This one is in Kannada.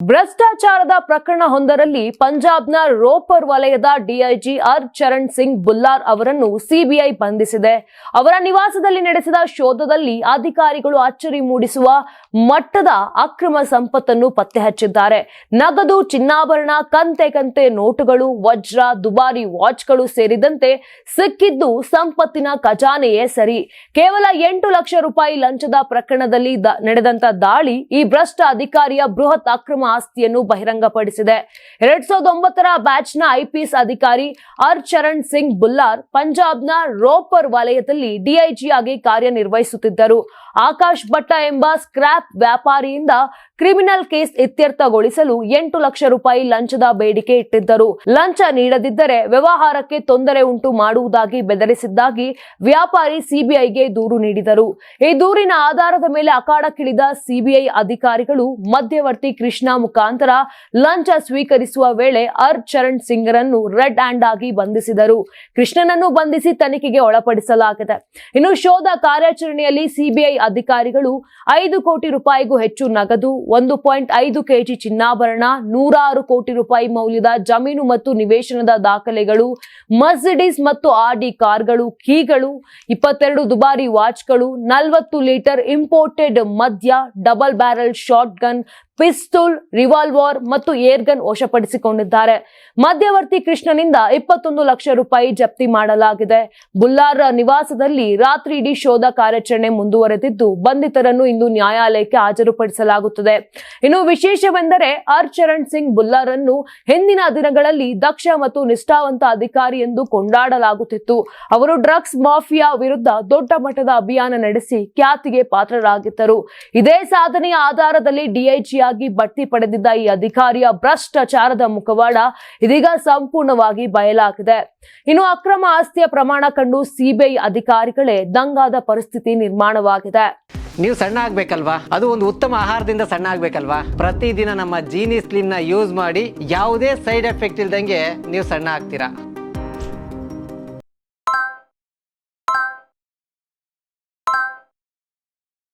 ಭ್ರಷ್ಟಾಚಾರದ ಪ್ರಕರಣವೊಂದರಲ್ಲಿ ಪಂಜಾಬ್ನ ರೋಪರ್ ವಲಯದ ಡಿಐಜಿ ಆರ್ ಚರಣ್ ಸಿಂಗ್ ಬುಲ್ಲಾರ್ ಅವರನ್ನು ಸಿಬಿಐ ಬಂಧಿಸಿದೆ. ಅವರ ನಿವಾಸದಲ್ಲಿ ನಡೆಸಿದ ಶೋಧದಲ್ಲಿ ಅಧಿಕಾರಿಗಳು ಅಚ್ಚರಿ ಮೂಡಿಸುವ ಮಟ್ಟದ ಅಕ್ರಮ ಸಂಪತ್ತನ್ನು ಪತ್ತೆ ಹಚ್ಚಿದ್ದಾರೆ ನಗದು ಚಿನ್ನಾಭರಣ, ಕಂತೆ ಕಂತೆ ನೋಟುಗಳು, ವಜ್ರ, ದುಬಾರಿ ವಾಚ್ಗಳು ಸೇರಿದಂತೆ ಸಿಕ್ಕಿದ್ದು ಸಂಪತ್ತಿನ ಖಜಾನೆಯೇ ಸರಿ. ಕೇವಲ ಎಂಟು ಲಕ್ಷ ರೂಪಾಯಿ ಲಂಚದ ಪ್ರಕರಣದಲ್ಲಿ ನಡೆದಂತ ದಾಳಿ ಈ ಭ್ರಷ್ಟ ಅಧಿಕಾರಿಯ ಬೃಹತ್ ಅಕ್ರಮ ಆಸ್ತಿಯನ್ನು ಬಹಿರಂಗಪಡಿಸಿದೆ. ಎರಡ್ ಸಾವಿರದ ಒಂಬತ್ತರ ಬ್ಯಾಚ್ನ ಐಪಿಎಸ್ ಅಧಿಕಾರಿ ಆರ್ ಚರಣ್ ಸಿಂಗ್ ಬುಲ್ಲಾರ್ ಪಂಜಾಬ್ನ ರೋಪರ್ ವಲಯದಲ್ಲಿ ಡಿಐಜಿ ಆಗಿ ಕಾರ್ಯನಿರ್ವಹಿಸುತ್ತಿದ್ದರು. ಆಕಾಶ್ ಭಟ್ಟ ಎಂಬ ಸ್ಕ್ರಾಪ್ ವ್ಯಾಪಾರಿಯಿಂದ ಕ್ರಿಮಿನಲ್ ಕೇಸ್ ಇತ್ಯರ್ಥಗೊಳಿಸಲು ಎಂಟು ಲಕ್ಷ ರೂಪಾಯಿ ಲಂಚದ ಬೇಡಿಕೆ ಇಟ್ಟಿದ್ದರು. ಲಂಚ ನೀಡದಿದ್ದರೆ ವ್ಯವಹಾರಕ್ಕೆ ತೊಂದರೆ ಉಂಟು ಮಾಡುವುದಾಗಿ ಬೆದರಿಸಿದ್ದಾಗಿ ವ್ಯಾಪಾರಿ ಸಿಬಿಐಗೆ ದೂರು ನೀಡಿದರು. ಈ ದೂರಿನ ಆಧಾರದ ಮೇಲೆ ಅಖಾಡಕ್ಕಿಳಿದ ಸಿಬಿಐ ಅಧಿಕಾರಿಗಳು ಮಧ್ಯವರ್ತಿ ಕೃಷ್ಣ ಮುಖಾಂತರ ಲಂಚ ಸ್ವೀಕರಿಸುವ ವೇಳೆ ಅರ್ ಚರಣ್ ಸಿಂಗ್ರನ್ನು ರೆಡ್ ಹ್ಯಾಂಡ್ ಆಗಿ ಬಂಧಿಸಿದರು. ಕೃಷ್ಣನನ್ನು ಬಂಧಿಸಿ ತನಿಖೆಗೆ ಒಳಪಡಿಸಲಾಗಿದೆ. ಇನ್ನು ಶೋಧ ಕಾರ್ಯಾಚರಣೆಯಲ್ಲಿ ಸಿಬಿಐ ಅಧಿಕಾರಿಗಳು ಐದು ಕೋಟಿ ರೂಪಾಯಿಗೂ ಹೆಚ್ಚು ನಗದು, ಒಂದು ಪಾಯಿಂಟ್ ಐದು ಕೆಜಿ ಚಿನ್ನಾಭರಣ, ನೂರಾರು ಕೋಟಿ ರೂಪಾಯಿ ಮೌಲ್ಯದ ಜಮೀನು ಮತ್ತು ನಿವೇಶನದ ದಾಖಲೆಗಳು, ಮರ್ಸಿಡೀಸ್ ಮತ್ತು ಆರ್ಡಿ ಕಾರ್ಗಳು, ಕೀಗಳು, ಇಪ್ಪತ್ತೆರಡು ದುಬಾರಿ ವಾಚ್ಗಳು, ನಲವತ್ತು ಲೀಟರ್ ಇಂಪೋರ್ಟೆಡ್ ಮದ್ಯ, double barrel, short gun pistol, revolver ಮತ್ತು ಏರ್ಗನ್ ವಶಪಡಿಸಿಕೊಂಡಿದ್ದಾರೆ. ಮಧ್ಯವರ್ತಿ ಕೃಷ್ಣನಿಂದ ಇಪ್ಪತ್ತೊಂದು ಲಕ್ಷ ರೂಪಾಯಿ ಜಪ್ತಿ ಮಾಡಲಾಗಿದೆ. ಬುಲ್ಲಾರ್ ನಿವಾಸದಲ್ಲಿ ರಾತ್ರಿ ಇಡೀ ಶೋಧ ಕಾರ್ಯಾಚರಣೆ ಮುಂದುವರೆದಿದ್ದು, ಬಂಧಿತರನ್ನು ಇಂದು ನ್ಯಾಯಾಲಯಕ್ಕೆ ಹಾಜರುಪಡಿಸಲಾಗುತ್ತದೆ. ಇನ್ನು ವಿಶೇಷವೆಂದರೆ ಆರ್ ಚರಣ್ ಸಿಂಗ್ ಬುಲ್ಲಾರನ್ನು ಹಿಂದಿನ ದಿನಗಳಲ್ಲಿ ದಕ್ಷ ಮತ್ತು ನಿಷ್ಠಾವಂತ ಅಧಿಕಾರಿ ಎಂದು ಕೊಂಡಾಡಲಾಗುತ್ತಿತ್ತು. ಅವರು ಡ್ರಗ್ಸ್ ಮಾಫಿಯಾ ವಿರುದ್ಧ ದೊಡ್ಡ ಮಟ್ಟದ ಅಭಿಯಾನ ನಡೆಸಿ ಖ್ಯಾತಿಗೆ ಪಾತ್ರರಾಗಿದ್ದರು. ಇದೇ ಸಾಧನೆಯ ಆಧಾರದಲ್ಲಿ ಡಿಐಜಿಯಾಗಿ ಬಡ್ತಿ ಪಡೆದಿದ್ದ ಈ ಅಧಿಕಾರಿಯ ಭ್ರಷ್ಟಾಚಾರದ ಮುಖವಾಡ ಇದೀಗ ಸಂಪೂರ್ಣವಾಗಿ ಬಯಲಾಗಿದೆ. ಇನ್ನು ಅಕ್ರಮ ಆಸ್ತಿಯ ಪ್ರಮಾಣ ಕಂಡು ಸಿಬಿಐ ಅಧಿಕಾರಿಗಳೇ ದಂಗಾದ ಪರಿಸ್ಥಿತಿ ನಿರ್ಮಾಣವಾಗಿದೆ. ನೀವು ಸಣ್ಣ ಆಗ್ಬೇಕಲ್ವಾ? ಅದು ಒಂದು ಉತ್ತಮ ಆಹಾರದಿಂದ ಸಣ್ಣ ಆಗ್ಬೇಕಲ್ವಾ? ಪ್ರತಿದಿನ ನಮ್ಮ ಜೀನಿ ಸ್ಲಿಮ್ನ ಯೂಸ್ ಮಾಡಿ ಯಾವುದೇ ಸೈಡ್ ಎಫೆಕ್ಟ್ ಇಲ್ದಂಗೆ ನೀವು ಸಣ್ಣ ಆಗ್ತೀರಾ?